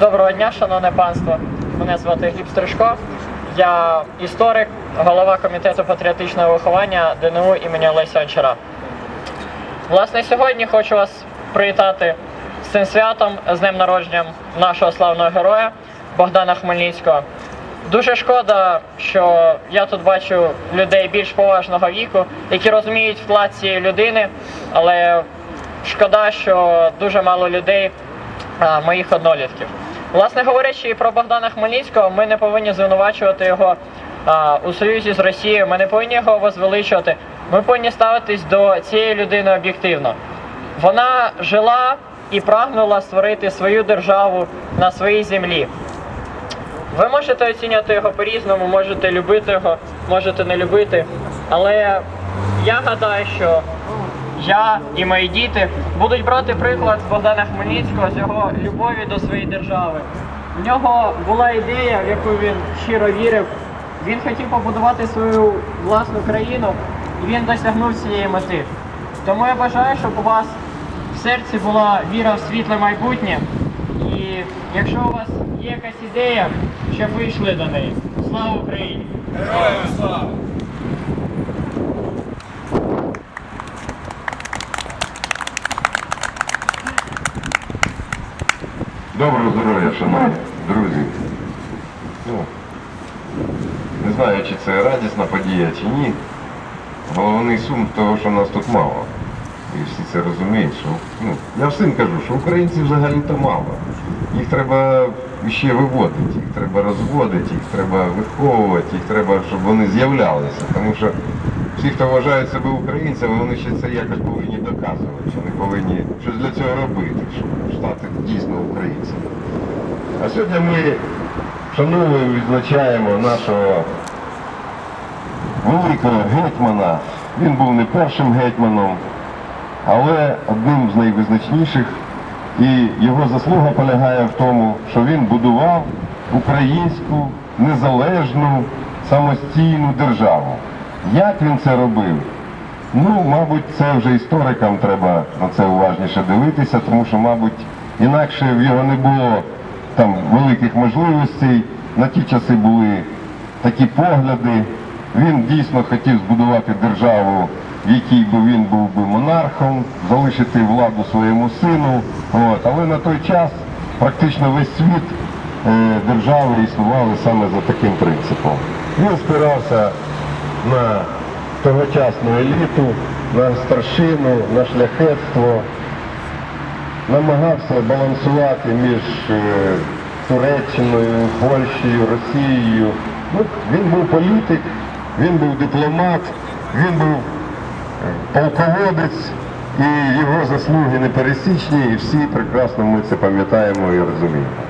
Доброго дня, шановне панство. Мене звати Гліб Стрижко. Я історик, голова комітету патріотичного виховання ДНУ імені Олеся Гончара. Власне, сьогодні хочу вас привітати з цим святом, з днем народження нашого славного героя Богдана Хмельницького. Дуже шкода, що я тут бачу людей більш поважного віку, які розуміють вклад цієї людини, але шкода, що дуже мало людей моїх однолітків. Власне говорячи про Богдана Хмельницького, ми не повинні звинувачувати його а, у союзі з Росією, ми не повинні його возвеличувати. Ми повинні ставитись до цієї людини об'єктивно. Вона жила і прагнула створити свою державу на своїй землі. Ви можете оцінювати його по-різному, можете любити його, можете не любити. Але я гадаю, що я і мої діти будуть брати приклад з Богдана Хмельницького з його любові до своєї держави. У нього була ідея, в яку він щиро вірив. Він хотів побудувати свою власну країну, і він досягнув цієї мети. Тому я бажаю, щоб у вас в серці була віра в світле майбутнє. І якщо у вас є якась ідея, щоб ви йшли до неї. Слава Україні! Доброго здоров'я, шановні друзі. Ну, не знаю, чи це радісна подія, чи ні. Головний сум того, що нас тут мало. І всі це розуміють, що ну, я всім кажу, що українців взагалі-то мало. Їх треба ще виводити, їх треба розводити, їх треба виховувати, їх треба, щоб вони з'являлися. Тому що всі, хто вважають себе українцями, вони ще це якось повинні доказувати, вони повинні щось для цього робити, щоб стати дійсно українцями. А сьогодні ми шануємо відзначаємо нашого великого гетьмана. Він був не першим гетьманом, але одним з найвизначніших. І його заслуга полягає в тому, що він будував українську незалежну самостійну державу. Як він це робив? Ну, мабуть, це вже історикам треба на це уважніше дивитися, тому що, мабуть, інакше в його не було там великих можливостей. На ті часи були такі погляди. Він дійсно хотів збудувати державу, в якій би він був би монархом, залишити владу своєму сину. От. Але на той час практично весь світ е, держави існували саме за таким принципом. Він спирався на тогочасну еліту, на старшину, на шляхетство, намагався балансувати між е, Туреччиною, Польщею, Росією. Ну, він був політик, він був дипломат, він був е, полководець, і його заслуги непересічні, і всі прекрасно ми це пам'ятаємо і розуміємо.